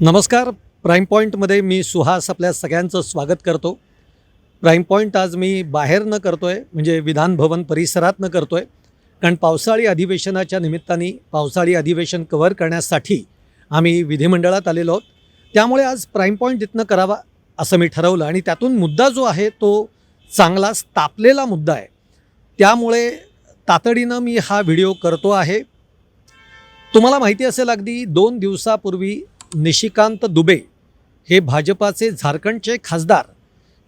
नमस्कार. प्राईम पॉईंटमध्ये मी सुहास आपल्या सगळ्यांचं स्वागत करतो. प्राईम पॉईंट आज मी बाहेर न करतो आहे म्हणजे विधान भवन परिसरात न करतो आहे कारण पावसाळी अधिवेशनाच्या निमित्ताने पावसाळी अधिवेशन कव्हर करण्यासाठी आम्ही विधिमंडळात आलेलो आहोत. त्यामुळे आज प्राईम पॉईंट इथनं करावा असं मी ठरवलं आणि त्यातून मुद्दा जो आहे तो चांगलाच तापलेला मुद्दा आहे. त्यामुळे तातडीनं मी हा व्हिडिओ करतो आहे. तुम्हाला माहिती असेल अगदी दोन दिवसापूर्वी निशिकांत दुबे हे भाजपाचे झारखंडचे खासदार.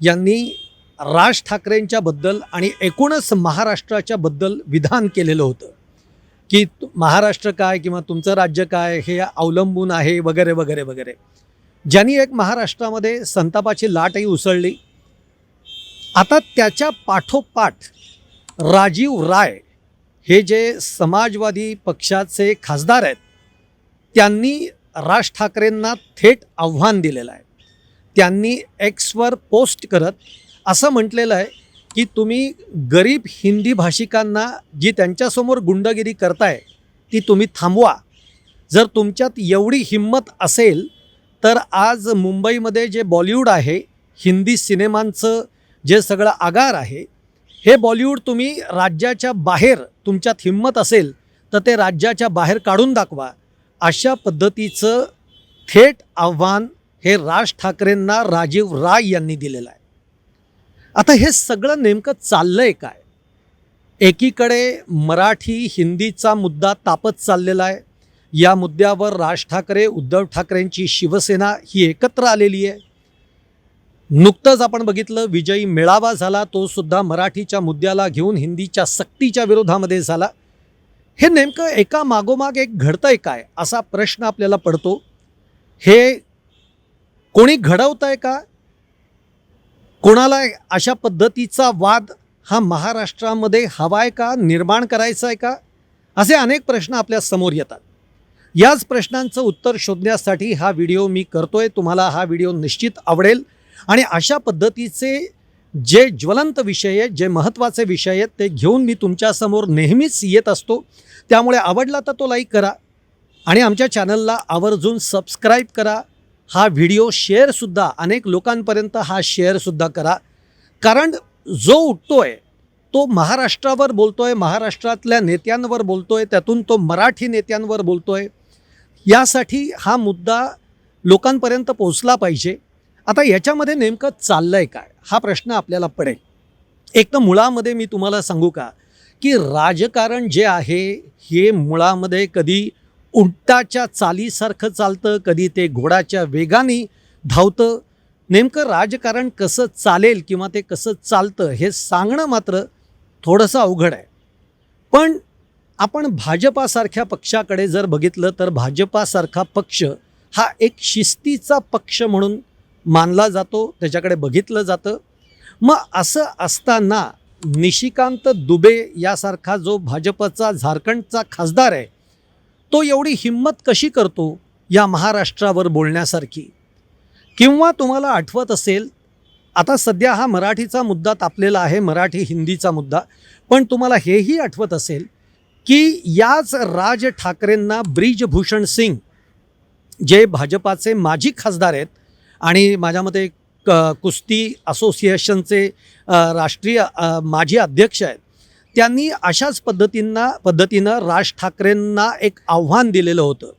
यांनी राज ठाकरेंच्याबद्दल आणि एकूणच महाराष्ट्राच्याबद्दल विधान केलेलं होतं. की तु- महाराष्ट्र काय किंवा तुमचं राज्य काय हे अवलंबून आहे वगैरे वगैरे वगैरे. ज्यांनी एक महाराष्ट्रामध्ये संतापाची लाटही उसळली. आता त्याच्या पाठोपाठ राजीव राय हे जे समाजवादी पक्षाचे खासदार आहेत त्यांनी राज ठाकरेंना थेट आव्हान दिलेलं आहे. त्यांनी एक्सवर पोस्ट करत असं म्हटलेलं आहे की तुम्ही गरीब हिंदी भाषिकांना जी त्यांच्यासमोर गुंडगिरी करताय ती तुम्ही थांबवा. जर तुमच्यात एवढी हिंमत असेल तर आज मुंबईमध्ये जे बॉलिवूड आहे हिंदी सिनेमांचं जे सगळं आगार आहे हे बॉलिवूड तुम्ही राज्याच्या बाहेर तुमच्यात हिंमत असेल तर ते राज्याच्या बाहेर काढून दाखवा. अशा पद्धतीचं थेट आव्हान हे राज ठाकरेंना राजीव राय यांनी दिलेलं आहे. आता हे सगळं नेमकं चाललंय काय? एकीकडे मराठी हिंदीचा मुद्दा तापत चाललेला आहे. या मुद्द्यावर राज ठाकरे उद्धव ठाकरेंची शिवसेना ही एकत्र आलेली आहे. नुकतंच आपण बघितलं विजयी मेळावा झाला तो सुद्धा मराठीच्या मुद्द्याला घेऊन हिंदीच्या सक्तीच्या विरोधामध्ये झाला. हे नेमकं एका मागोमाग एक घडतंय काय असा प्रश्न आपल्याला पडतो. हे कोणी घडवत आहे का? कोणाला अशा पद्धतीचा वाद हा महाराष्ट्रामध्ये हवाय का निर्माण करायचा आहे का? असे अनेक प्रश्न आपल्यासमोर येतात. याच प्रश्नांचं उत्तर शोधण्यासाठी हा व्हिडिओ मी करतोय. तुम्हाला हा व्हिडिओ निश्चित आवडेल. आणि अशा पद्धतीचे जे ज्वलंत विषय आहेत जे महत्त्वाचे विषय आहेत ते घेऊन मी तुमच्यासमोर नेहमीच येत असतो. त्यामुळे आवडला तर तो लाईक करा आणि आमच्या चॅनलला आवर्जून सबस्क्राईब करा. हा व्हिडिओ शेअरसुद्धा अनेक लोकांपर्यंत हा शेअरसुद्धा करा. कारण जो उठतोय तो महाराष्ट्रावर बोलतोय महाराष्ट्रातल्या नेत्यांवर बोलतोय त्यातून तो मराठी नेत्यांवर बोलतोय. यासाठी हा मुद्दा लोकांपर्यंत पोचला पाहिजे. आता याच्यामध्ये नेमकं चाललंय काय? हा प्रश्न आपल्याला पडेल. एक तर मुळामध्ये मी तुम्हाला सांगू का? की राजकारण जे आहे हे मुळामध्ये कधी उंटाच्या चालीसारखं चालतं कधी ते घोडाच्या वेगाने धावतं. नेमकं राजकारण कसं चालेल किंवा ते कसं चालतं हे सांगणं मात्र थोडंसं अवघड आहे. पण आपण भाजपासारख्या पक्षाकडे जर बघितलं तर भाजपासारखा पक्ष हा एक शिस्तीचा पक्ष म्हणून मानला जातो त्याच्याकडे बघितलं जातं. मग असं असताना निशिकांत दुबे यासारखा जो भाजपचा झारखंडचा खासदार आहे तो एवढी हिंमत कशी करतो या महाराष्ट्रावर बोलण्यासारखी? किंवा तुम्हाला आठवत असेल आता सध्या हा मराठीचा मुद्दा तापलेला आहे मराठी हिंदीचा मुद्दा पण तुम्हाला हेही आठवत असेल की याच राज ठाकरेंना ब्रिजभूषण सिंग जे भाजपाचे माजी खासदार आहेत आणि माझ्या मते क कुस्ती असोसिएशनचे राष्ट्रीय माजी अध्यक्ष आहेत. त्यांनी अशाच पद्धतींना पद्धतीनं राज ठाकरेंना एक आव्हान दिलेलं होतं.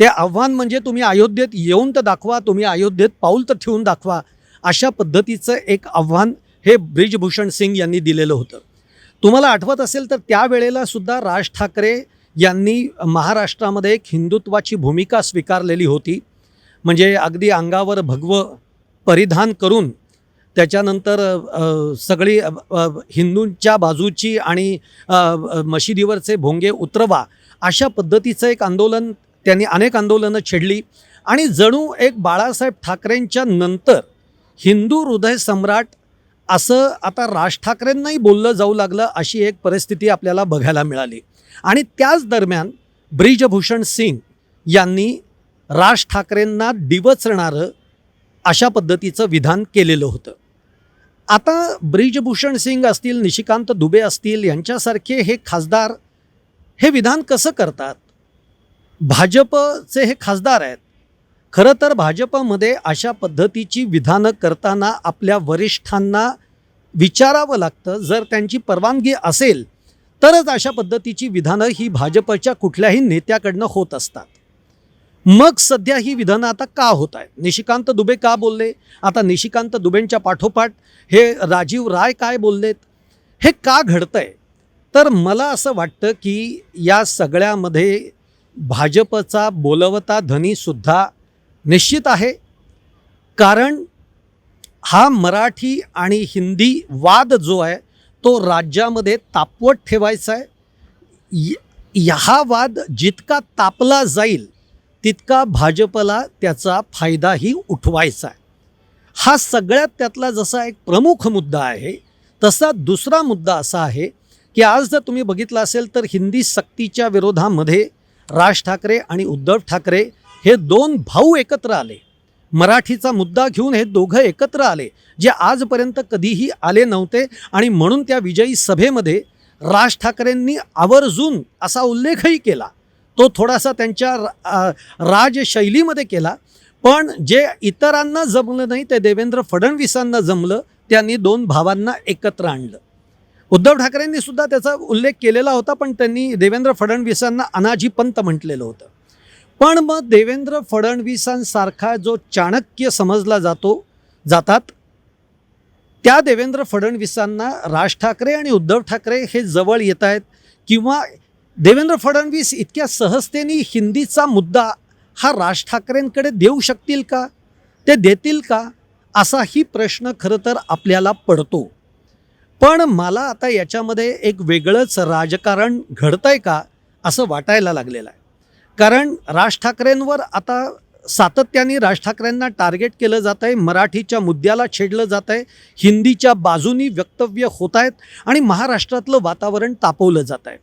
ते आव्हान म्हणजे तुम्ही अयोध्येत येऊन तर दाखवा तुम्ही अयोध्येत पाऊल तर ठेवून दाखवा अशा पद्धतीचं एक आव्हान हे ब्रिजभूषण सिंग यांनी दिलेलं होतं. तुम्हाला आठवत असेल तर त्यावेळेला सुद्धा राज ठाकरे यांनी महाराष्ट्रामध्ये एक हिंदुत्वाची भूमिका स्वीकारलेली होती. म्हणजे अगदी अंगावर भगवं परिधान करून त्याच्यानंतर सगळी हिंदूंच्या बाजूची आणि मशिदीवरचे भोंगे उतरवा अशा पद्धतीचं एक आंदोलन त्यांनी अनेक आंदोलनं छेडली. आणि जणू एक बाळासाहेब ठाकरेंच्या नंतर हिंदू हृदय सम्राट असं आता राज ठाकरेंनाही बोललं जाऊ लागलं अशी एक परिस्थिती आपल्याला बघायला मिळाली. आणि त्याच दरम्यान ब्रिजभूषण सिंग यांनी राज ठाकरेंना डिवचणारं अशा पद्धतीचं विधान केलेलं होतं. आता ब्रिजभूषण सिंग असतील निशिकांत दुबे असतील यांच्यासारखे हे खासदार हे विधान कसं करतात? भाजपचे हे खासदार आहेत. खरं तर भाजपमध्ये अशा पद्धतीची विधानं करताना आपल्या वरिष्ठांना विचारावं लागतं. जर त्यांची परवानगी असेल तरच अशा पद्धतीची विधानं ही भाजपच्या कुठल्याही नेत्याकडनं होत असतात. मग सध्या ही विधानं आता का होत आहेत? निशिकांत दुबे का बोलले? आता निशिकांत दुबेंच्या पाठोपाठ हे राजीव राय काय बोललेत? हे का घडतंय? तर मला असं वाटतं की या सगळ्यामध्ये भाजपचा बोलवता धनीसुद्धा निश्चित आहे. कारण हा मराठी आणि हिंदी वाद जो आहे तो राज्यामध्ये तापवत ठेवायचा आहे. य- हा वाद जितका तापला जाईल तितका भाजपला त्याचा फायदाही उठवायचा आहे. हा सगळ्यात त्यातला जसा एक प्रमुख मुद्दा आहे तसा दुसरा मुद्दा असा आहे की आज जर तुम्ही बघितलं असेल तर हिंदी सक्तीच्या विरोधामध्ये राज ठाकरे आणि उद्धव ठाकरे हे दोन भाऊ एकत्र आले. मराठीचा मुद्दा घेऊन हे दोघं एकत्र आले जे आजपर्यंत कधीही आले नव्हते आणि म्हणून त्या विजयी सभेमध्ये राज ठाकरेंनी आवर्जून असा उल्लेखही केला. तो थोडासा त्यांच्या राजशैलीमध्ये केला. पण जे इतरांना जमलं नाही ते देवेंद्र फडणवीसांना जमलं त्यांनी दोन भावांना एकत्र आणलं. उद्धव ठाकरेंनी सुद्धा त्याचा उल्लेख केलेला होता पण त्यांनी देवेंद्र फडणवीसांना अनाजी पंत म्हटलेलं होतं. पण मग देवेंद्र फडणवीसांसारखा जो चाणक्य समजला जातो जातात त्या देवेंद्र फडणवीसांना राज ठाकरे आणि उद्धव ठाकरे हे जवळ येत आहेत किंवा देवेंद्र फडणवीस इतक्या सहजतेने हिंदीचा मुद्दा हा राज ठाकरेंकडे देऊ शकतील का? ते देतील का? असाही प्रश्न खरं तर आपल्याला पडतो. पण मला आता याच्यामध्ये एक वेगळंच राजकारण घडतंय का असं वाटायला लागलेलं आहे. कारण राज ठाकरेंवर आता सातत्याने राज ठाकरेंना टार्गेट केलं जात आहे मराठीच्या मुद्द्याला छेडलं जात आहे हिंदीच्या बाजूनी वक्तव्य होत आहेत आणि महाराष्ट्रातलं वातावरण तापवलं जात आहे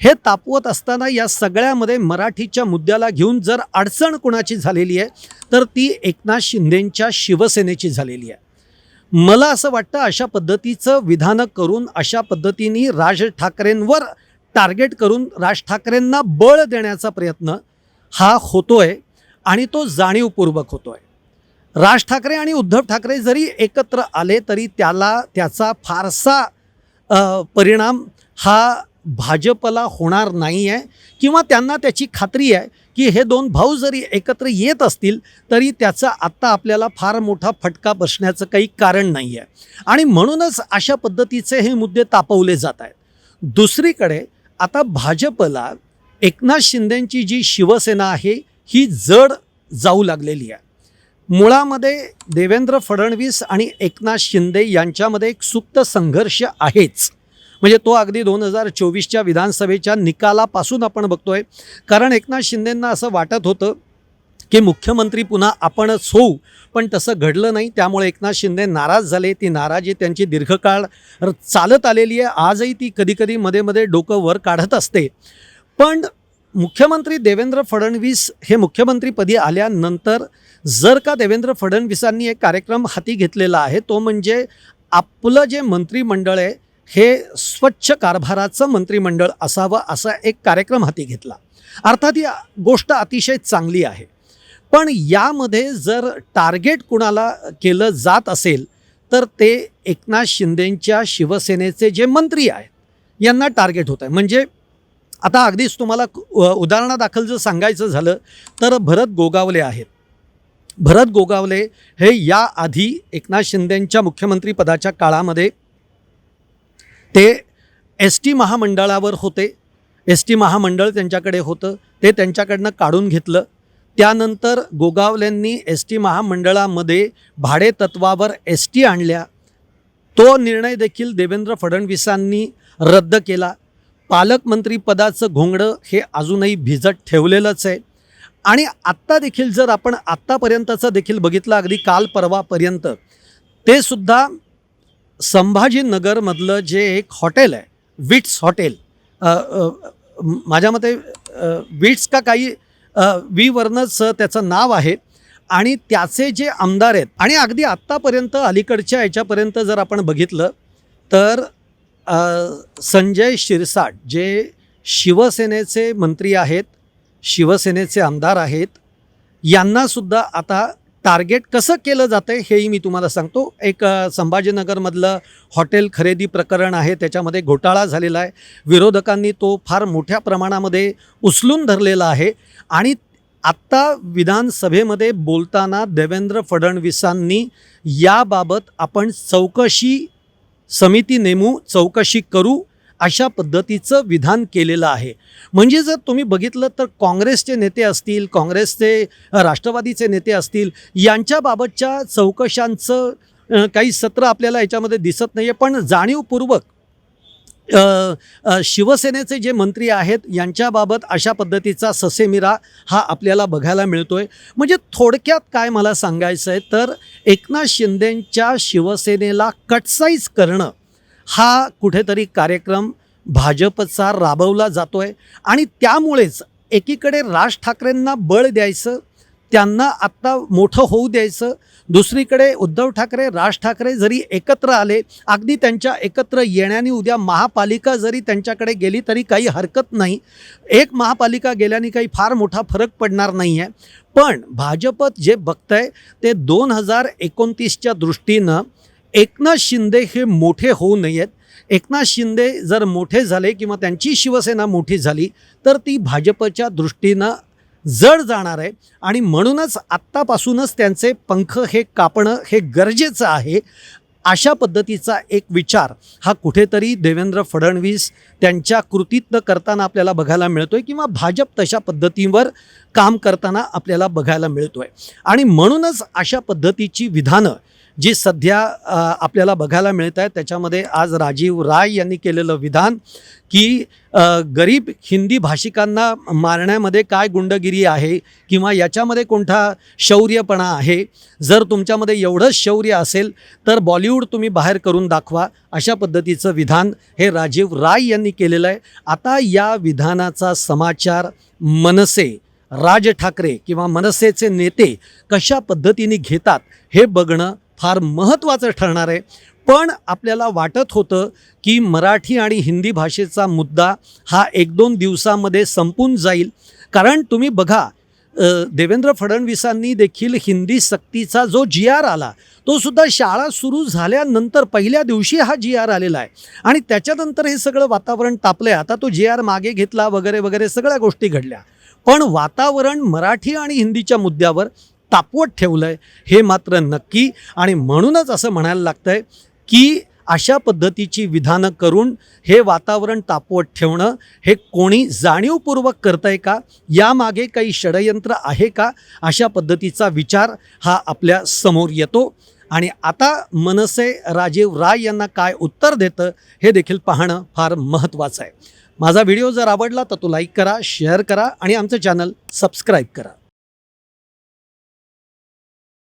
हे तापवत असताना या सगळ्यामध्ये मराठीच्या मुद्द्याला घेऊन जर अडचण कुणाची झालेली आहे तर ती एकनाथ शिंदेंच्या शिवसेनेची झालेली आहे. मला असं वाटतं अशा पद्धतीचं विधानं करून अशा पद्धतीने राज ठाकरेंवर टार्गेट करून राज ठाकरेंना बळ देण्याचा प्रयत्न हा होतोय आणि तो जाणीवपूर्वक होतोय. राज ठाकरे आणि उद्धव ठाकरे जरी एकत्र आले तरी त्याला त्याचा फारसा परिणाम हा भाजपला होणार नाही आहे किंवा त्यांना त्याची खात्री आहे की हे दोन भाऊ जरी एकत्र येत असतील तरी त्याचा आत्ता आपल्याला फार मोठा फटका बसण्याचं काही कारण नाही आहे आणि म्हणूनच अशा पद्धतीचे हे मुद्दे तापवले जात आहेत. दुसरीकडे आता भाजपला एकनाथ शिंदेंची जी शिवसेना आहे ही जड जाऊ लागलेली आहे. मुळामध्ये देवेंद्र फडणवीस आणि एकनाथ शिंदे यांच्यामध्ये एक सुप्त संघर्ष आहेच. म्हणजे तो अगदी दोन हजार चोवीसच्या विधानसभेच्या निकालापासून आपण बघतोय. कारण एकनाथ शिंदेंना असं वाटत होतं की मुख्यमंत्री पुन्हा आपणच होऊ पण तसं घडलं नाही. त्यामुळे एकनाथ शिंदे नाराज झाले. ती नाराजी त्यांची दीर्घकाळ चालत आलेली आहे. आजही ती कधीकधी मध्ये मध्ये डोकं वर काढत असते. पण मुख्यमंत्री देवेंद्र फडणवीस हे मुख्यमंत्रीपदी आल्यानंतर जर का देवेंद्र फडणवीसांनी एक कार्यक्रम हाती घेतलेला आहे तो म्हणजे आपलं जे मंत्रिमंडळ आहे हे स्वच्छ कारभाराचं मंत्रिमंडळ असावं असा एक कार्यक्रम हाती घेतला. अर्थात ही गोष्ट अतिशय चांगली आहे. पण यामध्ये जर टार्गेट कुणाला केलं जात असेल तर ते एकनाथ शिंदेंच्या शिवसेनेचे जे मंत्री आहेत यांना टार्गेट होत आहे म्हणजे आता अगदीच तुम्हाला उदाहरणादाखल जर सांगायचं झालं तर भरत गोगावले आहेत. भरत गोगावले हे याआधी एकनाथ शिंदेंच्या मुख्यमंत्रीपदाच्या काळामध्ये ते एस टी महामंडळावर होते. एस टी महामंडळ त्यांच्याकडे होतं. ते त्यांच्याकडनं काढून घेतलं. त्यानंतर गोगावलेंनी एस टी महामंडळामध्ये भाडे तत्वावर एस टी आणल्या. तो निर्णय देखील देवेंद्र फडणवीसांनी रद्द केला. पालकमंत्रीपदाचं घोंगडं हे अजूनही भिजत ठेवलेलंच आहे. आणि आत्ता देखील जर आपण आत्तापर्यंतचं देखील बघितलं अगदी काल परवापर्यंत ते सुद्धा संभाजीनगरमधलं जे एक हॉटेल आहे विट्स हॉटेल माझ्या मते विट्स का काही अ, वी त्याचं नाव आहे आणि त्याचे जे आमदार आहेत आणि अगदी आत्तापर्यंत अलीकडच्या याच्यापर्यंत जर आपण बघितलं तर संजय शिरसाट जे शिवसेनेचे मंत्री आहेत शिवसेनेचे आमदार आहेत यांनासुद्धा आता टार्गेट कसं केलं जातं आहे हेही मी तुम्हाला सांगतो. एक संभाजीनगरमधलं हॉटेल खरेदी प्रकरण आहे त्याच्यामध्ये घोटाळा झालेला आहे. विरोधकांनी तो फार मोठ्या प्रमाणामध्ये उचलून धरलेला आहे. आणि आत्ता विधानसभेमध्ये बोलताना देवेंद्र फडणवीसांनी याबाबत आपण चौकशी समिती नेमू चौकशी करू अशा पद्धतीचं विधान केलेलं आहे. म्हणजे जर तुम्ही बघितलं तर काँग्रेसचे नेते असतील काँग्रेसचे राष्ट्रवादीचे नेते असतील यांच्याबाबतच्या चौकशांचं काही सत्र आपल्याला याच्यामध्ये दिसत नाही आहे पण जाणीवपूर्वक शिवसेनेचे जे मंत्री आहेत यांच्याबाबत अशा पद्धतीचा ससेमिरा हा आपल्याला बघायला मिळतो आहे म्हणजे थोडक्यात काय मला सांगायचं आहे तर एकनाथ शिंदेंच्या शिवसेनेला कटसाईज करणं हा कुठेतरी कार्यक्रम भाजपचा राबवला जातो आहे आणि त्यामुळेच एकीकडे राज ठाकरेंना बळ द्यायचं त्यांना आत्ता मोठं होऊ द्यायचं दुसरीकडे उद्धव ठाकरे राज ठाकरे जरी एकत्र आले अगदी त्यांच्या एकत्र येण्याने उद्या महापालिका जरी त्यांच्याकडे गेली तरी काही हरकत नाही. एक महापालिका गेल्याने काही फार मोठा फरक पडणार नाही आहे पण भाजपत जे बघतंय ते दोन हजार एकोणतीसच्या दृष्टीनं एकनाथ शिंदे हे मोठे होऊ नयेत. एकनाथ शिंदे जर मोठे झाले किंवा त्यांची शिवसेना मोठी झाली तर ती भाजपच्या दृष्टीनं जड जाणार आहे. आणि म्हणूनच आत्तापासूनच त्यांचे पंख हे कापणं हे गरजेचं आहे. अशा पद्धतीचा एक विचार हा कुठेतरी देवेंद्र फडणवीस त्यांच्या कृतीतनं करताना आपल्याला बघायला मिळतोय किंवा भाजप तशा पद्धतीवर काम करताना आपल्याला बघायला मिळतोय. आणि म्हणूनच अशा पद्धतीची विधानं जी सध्या आपल्याला बघायला मिळत आहे त्याच्यामध्ये आज राजीव राय यांनी केलेलं विधान की गरीब हिंदी भाषिकांना मारण्यामध्ये काय गुंडगिरी आहे किंवा याच्यामध्ये कोणता शौर्यपणा आहे? जर तुमच्यामध्ये एवढंच शौर्य असेल तर बॉलिवूड तुम्ही बाहेर करून दाखवा. अशा पद्धतीचं विधान हे राजीव राय यांनी केलेलं आहे. आता या विधानाचा समाचार मनसे राज ठाकरे किंवा मनसेचे नेते कशा पद्धतीने घेतात हे बघणं फार महत्त्वाचं ठरणार आहे. पण आपल्याला वाटत होतं की मराठी आणि हिंदी भाषेचा मुद्दा हा एक दोन दिवसामध्ये संपून जाईल. कारण तुम्ही बघा देवेंद्र फडणवीसांनी देखील हिंदी सक्तीचा जो जी आर आला तो सुद्धा शाळा सुरू झाल्यानंतर पहिल्या दिवशी हा जी आर आलेला आहे. आणि त्याच्यानंतर हे सगळं वातावरण तापलं आहे आता तो जी आर मागे घेतला वगैरे वगैरे सगळ्या गोष्टी घडल्या. पण वातावरण मराठी आणि हिंदीच्या मुद्द्यावर तापवत ठेवलं आहे हे मात्र नक्की. आणि म्हणूनच असं म्हणायला लागतं आहे की अशा पद्धतीची विधानं करून हे वातावरण तापवत ठेवणं हे कोणी जाणीवपूर्वक करतं आहे का? यामागे काही षडयंत्र आहे का? अशा पद्धतीचा विचार हा आपल्यासमोर येतो. आणि आता मनसे राजीव राय यांना काय उत्तर देतं हे देखील पाहणं फार महत्त्वाचं आहे. माझा व्हिडिओ जर आवडला तर तो लाईक करा शेअर करा आणि आमचं चॅनल सबस्क्राईब करा.